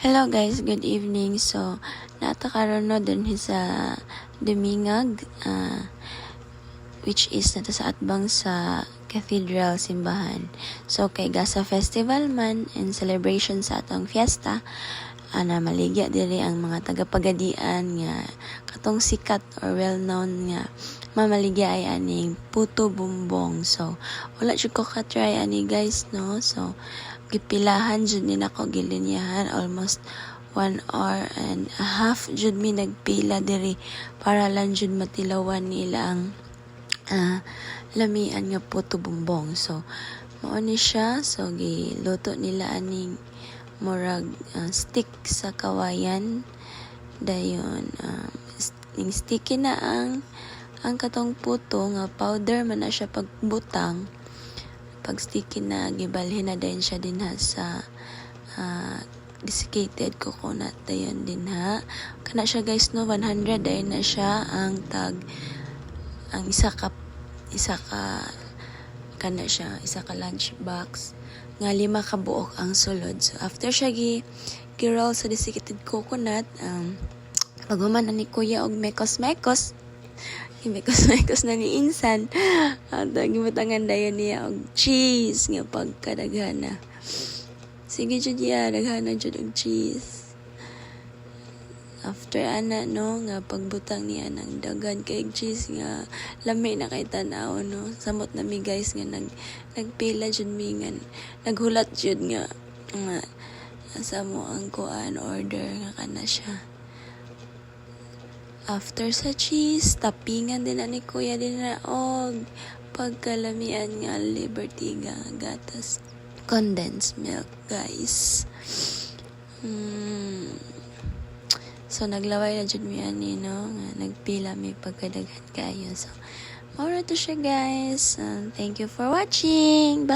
Hello guys, good evening. So, natakaroon no din sa Dumingag, ah, which is nata sa atbang sa Cathedral Simbahan. So, kay Gasa Festival man and celebration sa atong fiesta, ana maligya diri ang mga tagapagadian nga katong sikat or well-known nga mamaligya ay aning puto bumbong. So, wala jud ko ka-try ani guys, no? So, gipilahan jud ni nako gilinyahan almost one hour and a half jud mi nagpila diri para lang jud matilawan nila ang ah, lamian nga puto bumbong. So, mao ni siya. So, giluto nila aning murag ah, stick sa kawayan. Dayon, um, ning sticky na ang ang katong puto nga powder man na siya pagbutang. Pag sticky na, gibalhin na din siya din ha sa ah, desiccated coconut dayon din ha. Kana siya guys no 100 dayon na siya ang tag ang isa ka isa ka kana siya isa ka lunch box nga lima ka buok ang sulod so after siya gi gi-roll sa desiccated coconut um paghuman na ni kuya og mekos mekos mekos mekos na ni insan. At gibutangan dayon niya og cheese nga pagkadaghana. Sige jud ya daghana jud og cheese. After ana no nga pagbutang niya ng dagan kay cheese nga lami na kay tanaw no. Samot na mi guys nga nag nagpila jud mi nga naghulat jud nga nga sa mo ang kuan order nga kana siya after sa cheese tapingan din na ni kuya din na og pagkalamian nga liberty nga gatas condensed milk guys mm. So, naglaway na dyan mi ani, no? Nga, nagpila mi pagkadaghan kayo. So, maura to siya, guys. Um, thank you for watching. Bye!